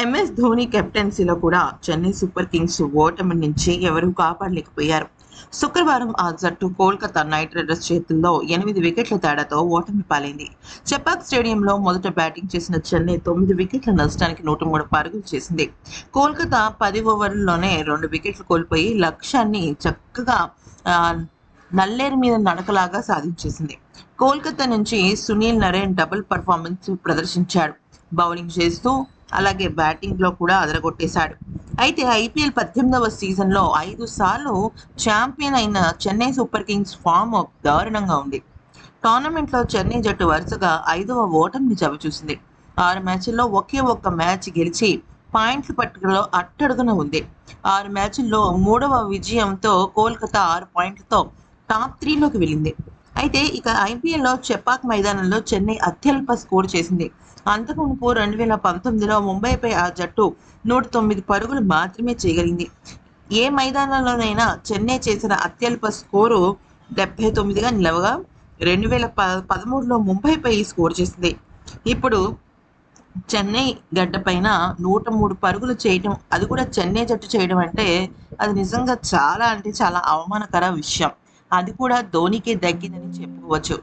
MS Dhoni కెప్టెన్సీలో కూడా Chennai super Kings ఓటమి నుంచి ఎవరూ కాపాడలేకపోయారు. శుక్రవారం ఆ జట్టు కోల్కతా నైట్ రైడర్స్ చేతుల్లో ఎనిమిది వికెట్ల తేడాతో ఓటమి పాలైంది. చెపాక్ స్టేడియంలో మొదట బ్యాటింగ్ చేసిన చెన్నై తొమ్మిది వికెట్ల నష్టానికి నూట మూడు పరుగులు చేసింది. కోల్కతా పది ఓవర్లలోనే రెండు వికెట్లు కోల్పోయి లక్ష్యాన్ని చక్కగా నల్లేరు మీద నడకలాగా సాధించేసింది. కోల్కతా నుంచి సునీల్ నరేన్ డబుల్ పర్ఫార్మెన్స్ ప్రదర్శించాడు. బౌలింగ్ చేస్తూ అలాగే బ్యాటింగ్లో కూడా అదరగొట్టేశాడు. అయితే ఐపీఎల్ పద్దెనిమిదవ సీజన్లో ఐదు సార్లు ఛాంపియన్ అయిన చెన్నై సూపర్ కింగ్స్ ఫామ్ దారుణంగా ఉంది. టోర్నమెంట్లో చెన్నై జట్టు వరుసగా ఐదవ ఓటమిని చవిచూసింది. ఆరు మ్యాచ్ల్లో ఒకే ఒక్క మ్యాచ్ గెలిచి పాయింట్లు పట్టుకలో అట్టడుగున ఉంది. ఆరు మ్యాచ్ల్లో మూడవ విజయంతో కోల్కతా ఆరు పాయింట్లతో టాప్ త్రీలోకి వెళ్ళింది. అయితే ఇక ఐపీఎల్లో చెపాక్ మైదానంలో చెన్నై అత్యల్ప స్కోర్ చేసింది. అంతకు మునుపు రెండు వేల పంతొమ్మిదిలో ముంబైపై ఆ జట్టు నూట తొమ్మిది పరుగులు మాత్రమే చేయగలిగింది. ఏ మైదానంలోనైనా చెన్నై చేసిన అత్యల్ప స్కోరు డెబ్బై తొమ్మిదిగా నిలవగా రెండు వేల ప పదమూడులో ముంబైపై స్కోర్ చేసింది. ఇప్పుడు చెన్నై గడ్డపైన నూట మూడు పరుగులు చేయడం అది కూడా చెన్నై జట్టు చేయడం అంటే అది నిజంగా చాలా అంటే చాలా అవమానకర విషయం. అది కూడా ధోనికి దక్కిందని చెప్పుకోవచ్చు.